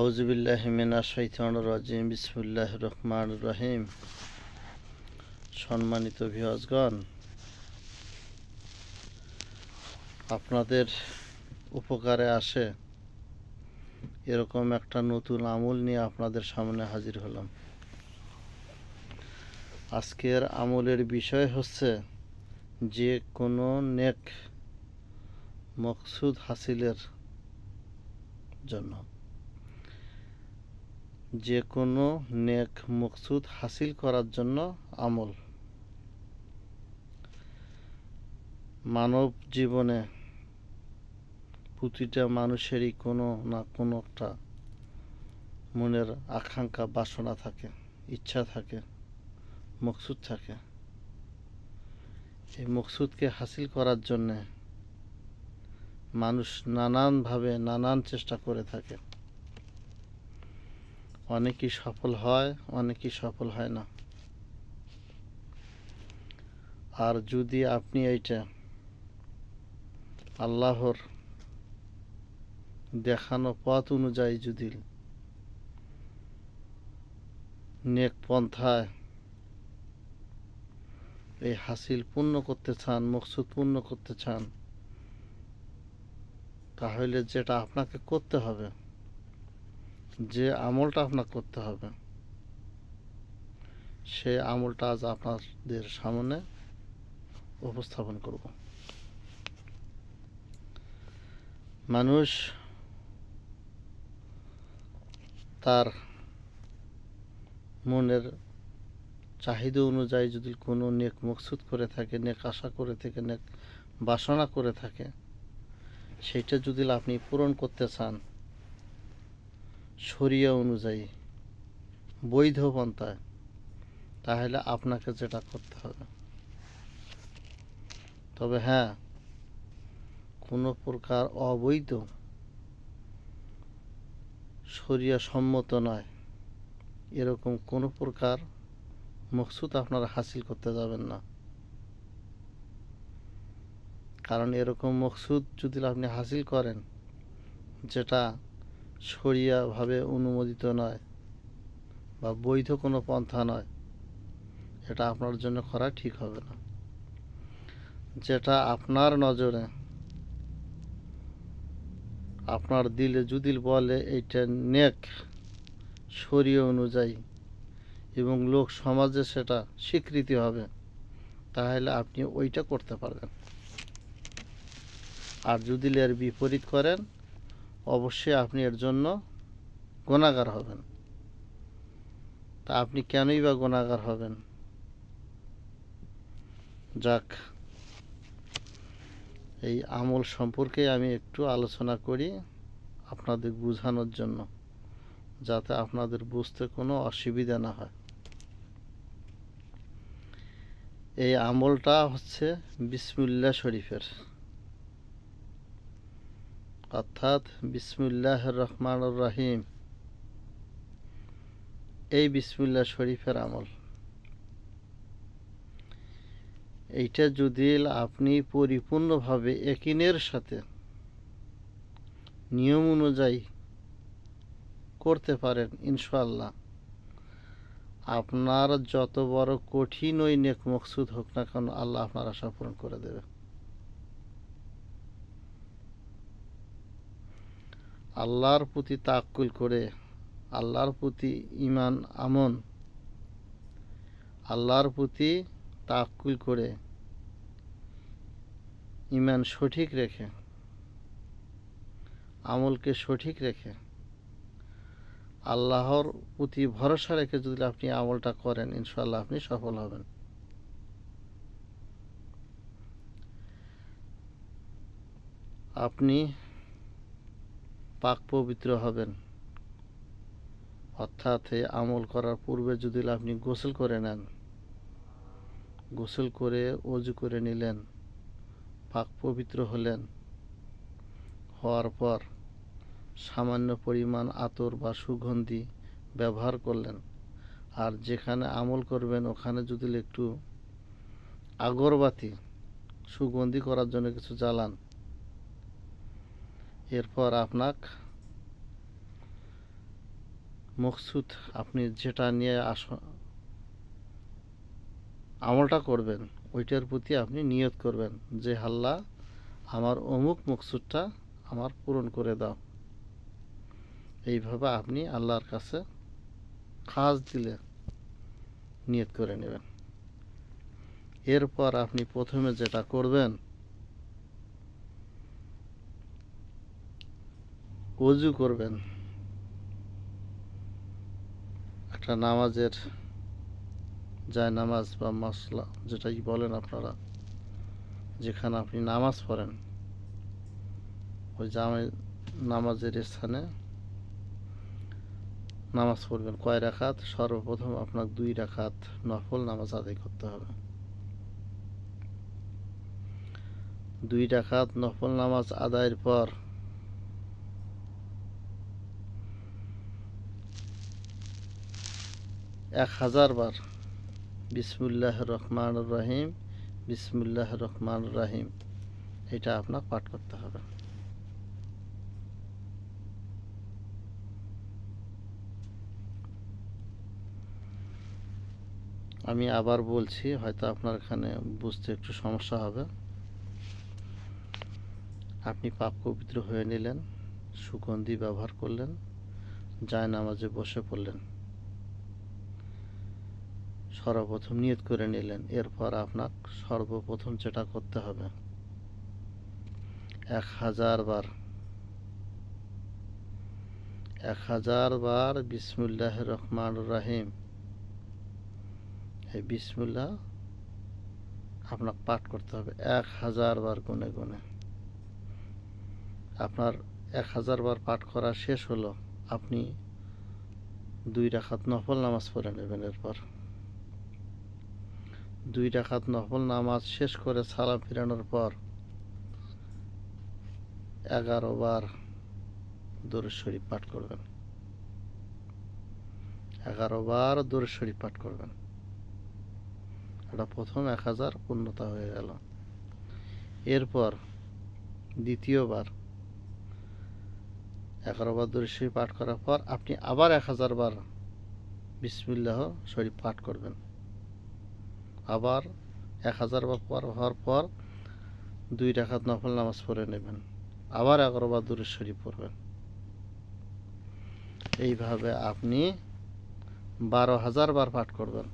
আউজবিল্লাহমিনা শৈতান রাজিম বিসমুল্লাহ রহমান রহিম। সম্মানিত ভিওয়াজগণ আপনাদের উপকারে আসে এরকম একটা নতুন আমল নিয়ে আপনাদের সামনে হাজির হলাম। আজকের আমলের বিষয় হচ্ছে যে কোনো নেক মকসুদ হাসিলের জন্য। যে কোনো নেক মকসুদ হাসিল করার জন্য আমল। মানব জীবনে প্রতিটা মানুষেরই কোনো না কোনো একটা মনের আকাঙ্ক্ষা, বাসনা থাকে, ইচ্ছা থাকে, মকসুদ থাকে। এই মকসুদকে হাসিল করার জন্যে মানুষ নানানভাবে নানান চেষ্টা করে থাকে। অনেকেই সফল হয়, অনেকেই সফল হয় না। আর যদি আপনি এইটা আল্লাহর দেখানো পথ অনুযায়ী যদি নেক পন্থায় এই হাসিল পূর্ণ করতে চান, মকসুদ পূর্ণ করতে চান, তাহলে যেটা আপনাকে করতে হবে যে আমলটা আপনার করতে হবে, সে আমলটা আজ আপনাদের সামনে উপস্থাপন করব। মানুষ তার মনের চাহিদা অনুযায়ী যদি কোনো নেক মকসুদ করে থাকে, নেক আশা করে থাকে, নেক বাসনা করে থাকে, সেইটা যদি আপনি পূরণ করতে চান শরিয়া অনুযায়ী, বৈধ পন্থায় তাহলে আপনাকে যেটা করতে হবে। তবে হ্যাঁ কোনো প্রকার অবৈধ শরিয়া সম্মত নয়। এরকম কোনো প্রকার মকসুদ আপনারা হাসিল করতে যাবেন না। কারণ এরকম মকসুদ যদি আপনি হাসিল করেন, যেটা সরিয়াভাবে অনুমোদিত নয় বা বৈধ কোনো পন্থা নয়। এটা আপনার জন্য করা ঠিক হবে না। যেটা আপনার নজরে, আপনার দিলে যদি বলে, এইটা নেক শরীয় অনুযায়ী এবং লোক সমাজে সেটা স্বীকৃতি হবে, তাহলে আপনি ওইটা করতে পারবেন। আর যদি এর বিপরীত করেন অবশ্যই আপনি এর জন্য গোনাগার হবেন। তা আপনি কেনই বা গোনাগার হবেন? যাক, এই আমল সম্পর্কে আমি একটু আলোচনা করি আপনাদের বোঝানোর জন্য, যাতে আপনাদের বুঝতে কোনো অসুবিধা না হয়। এই আমলটা হচ্ছে বিসমুল্লাহ শরীফের। অর্থাৎ বিসমুল্লাহ রহমান রাহিম। এই বিসমুল্লাহ শরীফের আমল। এইটা যদি আপনি পরিপূর্ণভাবে একিনের সাথে নিয়ম অনুযায়ী করতে পারেন ইনশাল্লাহ আপনার যত বড় কঠিন ওই নেক মকসুদ হোক না কেন, আল্লাহ আপনার আশা পূরণ করে দেবে। আল্লাহর প্রতি তাক্কুল করে, আল্লাহর প্রতি ইমান আমন, আল্লাহর প্রতি তাক্কুল করে ইমান সঠিক রেখে, আমলকে সঠিক রেখে, আল্লাহর প্রতি ভরসা রেখে যদি আপনি আমলটা করেন ইনশাল্লাহ আপনি সফল হবেন। আপনি পাক পবিত্র হবেন। অর্থাৎ এই আমল করার পূর্বে যদি আপনি গোসল করে নেন, গোসল করে অজু করে নিলেন, পাক পবিত্র হলেন, হওয়ার পর সামান্য পরিমাণ আতর বা সুগন্ধি ব্যবহার করলেন। আর যেখানে আমল করবেন, ওখানে যদি একটু আগরবাতি সুগন্ধি করার জন্য কিছু জ্বালান এরপর আপনাক মকসুদ, আপনি যেটা নিয়ে আস, আমলটা করবেন, ওইটার প্রতি আপনি নিয়ত করবেন যে হাল্লা আমার অমুক মকসুদটা আমার পূরণ করে দাও। এইভাবে আপনি আল্লাহর কাছে খাস দিলে নিয়ত করে নেবেন। এরপর আপনি প্রথমে যেটা করবেন অজু করবেন। একটা নামাজের যায় নামাজ বা মশলা যেটাই বলেন আপনারা, যেখানে আপনি নামাজ পড়েন, ওই জামে, নামাজের স্থানে নামাজ পড়বেন। কয় রাখাত সর্বপ্রথম আপনার দুই রাখাত নফল নামাজ আদায় করতে হবে। দুই রাখাত নফল নামাজ আদায়ের পর এক হাজার বার। বিসমুল্লাহ রহমান রহিম। বিসমুল্লাহ রহমান রহিম। এটা আপনার পাঠ করতে হবে। আমি আবার বলছি, হয়তো আপনার এখানে বুঝতে একটু সমস্যা হবে। আপনি পাপ পবিত্র হয়ে নিলেন, সুগন্ধি ব্যবহার করলেন যায় নামাজে বসে পড়লেন। সর্বপ্রথম নিয়ত করে নিলেন, এরপর আপনার সর্বপ্রথম যেটা করতে হবে, এক হাজার বার, এক হাজার বার বিসমুল্লাহ রহমান রাহিম। এই বিসমুল্লাহ আপনার পাঠ করতে হবে এক হাজার বার গুনে গুনে। আপনার এক হাজার বার পাঠ করা শেষ হলো, আপনি দুই রাখাত নফল নামাজ পড়ে নেবেন এরপর। দুই রাখাত নফল নামাজ শেষ করে সালাম ফিরানোর পর এগারো বার দরুদ শরীফ পাঠ করবেন। এগারো বার দরুদ শরীফ পাঠ করবেন। এটা প্রথম এক হাজার পূর্ণতা হয়ে গেল। এরপর দ্বিতীয়বার এগারো বার দরুদ শরীফ পাঠ করার পর আপনি আবার এক হাজার বার বিসমিল্লাহ শরীফ পাঠ করবেন। আবার এক হাজার বার পর হওয়ার পর দুই রাখাত নফল নামাজ পড়ে নেবেন। আবার এগারো বার দূরে শরীফ পড়বেন। এইভাবে আপনি বারো হাজার বার পাঠ করবেন।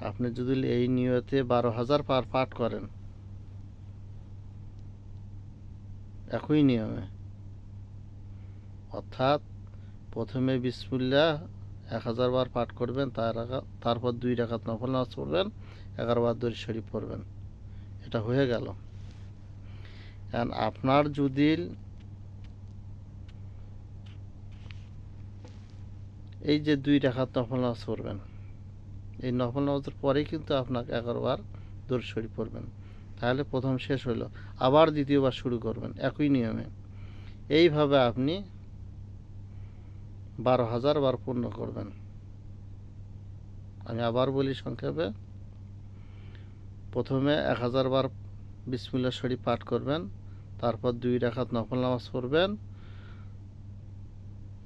আপনি যদি এই নিয়তে বারো হাজার বার পাঠ করেন, একই নিয়মে, অর্থাৎ প্রথমে বিসমুল্লাহ এক হাজার বার পাঠ করবেন, তার তারপর দুই রাখাত নফল নামাজ পড়বেন, এগারো বার দরি শরীফ পড়বেন। এটা হয়ে গেল। কারণ আপনার যদি এই যে দুই রাখাত নফল নামাজ পড়বেন, এই নফল নামাজের পরেই কিন্তু আপনাকে এগারো বার দরি শরীফ পড়বেন। তাহলে প্রথম শেষ হলো আবার দ্বিতীয়বার শুরু করবেন, একই নিয়মে। এইভাবে আপনি বারো হাজার বার পূর্ণ করবেন। আমি আবার বলি সংক্ষেপে, প্রথমে এক হাজার বার বিসমুল্লা শরীফ পাঠ করবেন, তারপর দুই রাখাত নফল নামাজ পড়বেন,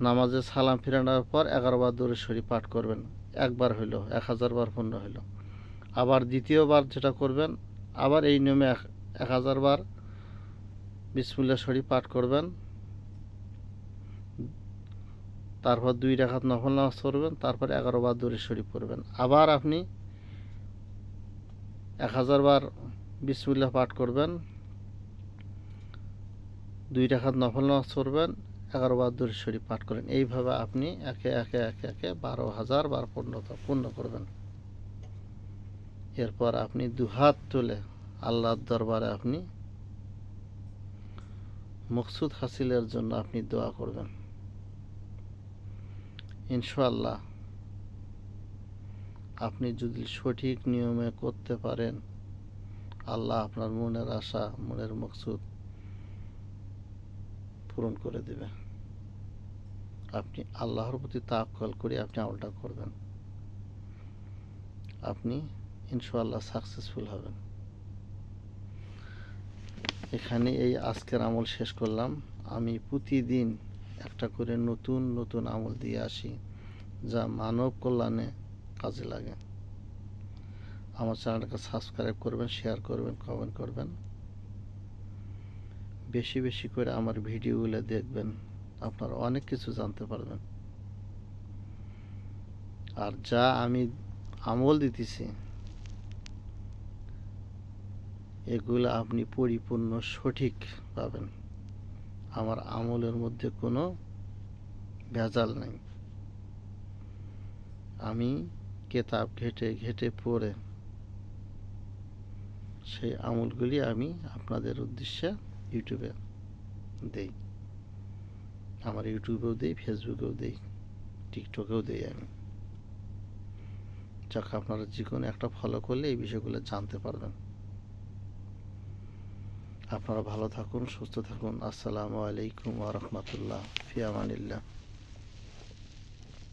নামাজে সালাম ফিরানোর পর এগারো বার দূরে শরীফ পাঠ করবেন। একবার হইল, এক হাজার বার পূর্ণ হইল। আবার দ্বিতীয়বার যেটা করবেন, আবার এই নিয়মে এক হাজার বার বিসমুল্লা শরীফ পাঠ করবেন। তারপর দুই রাখাত নফল নামাজ পড়বেন, তারপর এগারো বার দূরে শরীফ পড়বেন। আবার আপনি এক হাজার বার বিসমুল্লাহ পাঠ করবেন, দুই রাখাত নফল নামাজ পড়বেন, এগারো বার দূরে শরীফ পাঠ করেন। এইভাবে আপনি একে একে একে একে বারো হাজার বার পূর্ণতা পূর্ণ করবেন। এরপর আপনি দুহাত তুলে আল্লাহর দরবারে আপনি মকসুদ হাসিলের জন্য আপনি দোয়া করবেন। ইনশাল্লাহ আপনি যদি সঠিক নিয়মে করতে পারেন, আল্লাহ আপনার মনের আশা, মনের মকসুদ পূরণ করে দেবে। আপনি আল্লাহর প্রতি তাক্কল করে আপনি আমলটা করবেন। আপনি ইনশাল্লাহ সাকসেসফুল হবেন। এখানে এই আজকের আমল শেষ করলাম। আমি প্রতিদিন একটা করে নতুন নতুন আমল দিয়ে আসি, যা মানব কল্যাণে কাজে লাগে। আমার চ্যানেলটাকে সাবস্ক্রাইব করবেন শেয়ার করবেন কমেন্ট করবেন। বেশি বেশি করে আমার ভিডিওগুলো দেখবেন, আপনারা অনেক কিছু জানতে পারবেন। আর যা আমি আমল দিতেছি, এগুলো আপনি পরিপূর্ণ সঠিক পাবেন। আমার আমলের মধ্যে কোনো ভেজাল নেই। আমি কেতাব ঘেটে ঘেটে পড়ে সেই আমলগুলি আমি আপনাদের উদ্দেশ্যে ইউটিউবে দেই। আমার ইউটিউবেও দেই, ফেসবুকেও দেই, টিকটকেও দেই আমি। যাক, আপনারা যে কোনো একটা ফলো করলে এই বিষয়গুলো জানতে পারবেন। আপনারা ভালো থাকুন সুস্থ থাকুন। আসসালামু আলাইকুম ওয়া রাহমাতুল্লাহ। ফি আমানিল্লাহ।